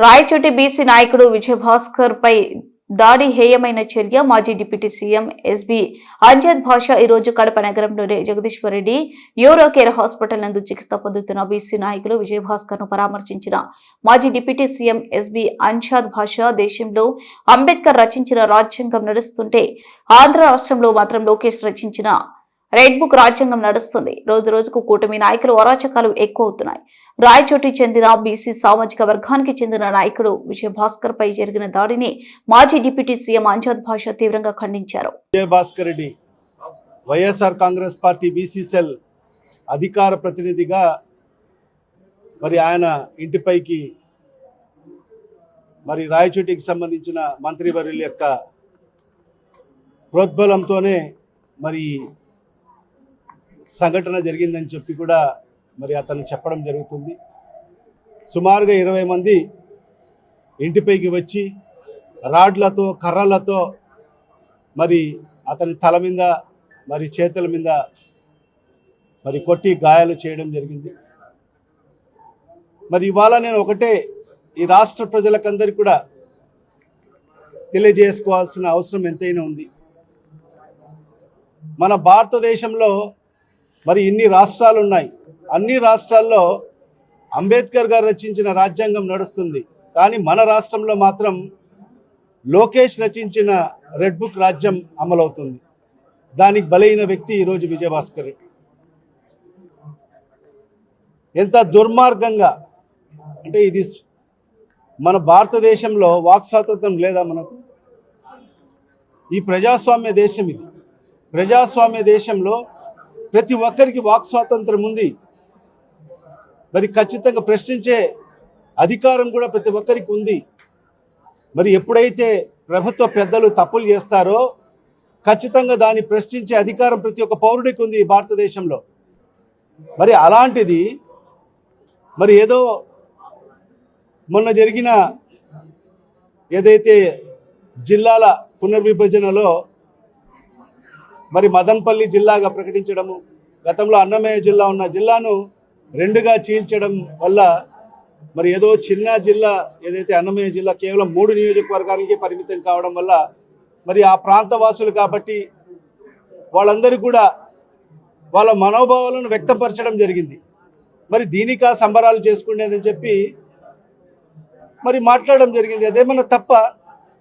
Rayachoti BC నాయకుడు విజయభాస్కర్ పై దాడి హేయమైన చర్య మాజీ డిప్యూటీ సీఎం ఎస్బి అంజద్ భాషా ఈ రోజు కడప నగరంలోని Jagadishwar Reddy Euro Care hospital నందు చికిత్స పొందుతున్న బీసీ నాయకులు విజయభాస్కర్ను పరామర్శించిన మాజీ డిప్యూటీ సీఎం ఎస్బి అంజాద్ భాషా దేశంలో అంబేద్కర్ రచించిన రాజ్యాంగం నడుస్తుంటే ఆంధ్ర రాష్ట్రంలో మాత్రం లోకేష్ రచించిన రెడ్ బుక్ రాజ్యాంగం నడుస్తుంది. రోజు రోజుకు కూటమి నాయకులు అరాచకాలు ఎక్కువ అవుతున్నాయి. రాయచోటి చెందిన బీసీ సామాజిక వర్గానికి చెందిన నాయకుడు విజయభాస్కర్ పై జరిగిన దాడిని మాజీ డిప్యూటీ సీఎం అంజాద్ భాష తీవ్రంగా ఖండించారు. Vijayabhaskar Reddy YSR Congress party BC cell అధికార ప్రతినిధిగా మరి ఆయన ఇంటిపైకి మరి రాయచోటికి సంబంధించిన మంత్రివర్యుల యొక్క ప్రోద్బలంతోనే మరి సంఘటన జరిగిందని చెప్పి కూడా మరి అతను చెప్పడం జరుగుతుంది. సుమారుగా ఇరవై మంది ఇంటిపైకి వచ్చి రాడ్లతో కర్రలతో మరి అతని తల మీద మరి చేతుల మీద మరి కొట్టి గాయాలు చేయడం జరిగింది. మరి ఇవాళ నేను ఒకటే ఈ రాష్ట్ర ప్రజలకందరికీ కూడా తెలియజేసుకోవాల్సిన అవసరం ఎంతైనా ఉంది. మన భారతదేశంలో మరి ఇన్ని రాష్ట్రాలు ఉన్నాయి అన్ని రాష్ట్రాల్లో అంబేద్కర్ గారు రచించిన రాజ్యాంగం నడుస్తుంది. కానీ మన రాష్ట్రంలో మాత్రం లోకేష్ రచించిన రెడ్ బుక్ రాజ్యం అమలవుతుంది. దానికి బలైన వ్యక్తి ఈరోజు విజయభాస్కర్. రెడ్డి ఎంత దుర్మార్గంగా అంటే ఇది మన భారతదేశంలో వాక్ స్వాతంత్రం లేదా మనకు ఈ ప్రజాస్వామ్య దేశం ఇది. ప్రజాస్వామ్య దేశంలో ప్రతి ఒక్కరికి వాక్ స్వాతంత్రం ఉంది. మరి ఖచ్చితంగా ప్రశ్నించే అధికారం కూడా ప్రతి ఒక్కరికి ఉంది. మరి ఎప్పుడైతే ప్రభుత్వ పెద్దలు తప్పులు చేస్తారో ఖచ్చితంగా దాన్ని ప్రశ్నించే అధికారం ప్రతి ఒక్క పౌరుడికి ఉంది భారతదేశంలో. మరి అలాంటిది మరి ఏదో మొన్న జరిగిన ఏదైతే జిల్లాల పునర్విభజనలో మరి మదన్పల్లి జిల్లాగా ప్రకటించడము గతంలో అన్నమయ్య జిల్లా ఉన్న జిల్లాను రెండుగా చీల్చడం వల్ల మరి ఏదో చిన్న జిల్లా ఏదైతే అన్నమయ్య జిల్లా కేవలం మూడు నియోజకవర్గానికి పరిమితం కావడం వల్ల మరి ఆ ప్రాంత వాసులు కాబట్టి వాళ్ళందరూ కూడా వాళ్ళ మనోభావాలను వ్యక్తపరచడం జరిగింది. మరి దీనికా సంబరాలు చేసుకునేదని చెప్పి మరి మాట్లాడడం జరిగింది. అదేమన్నా తప్ప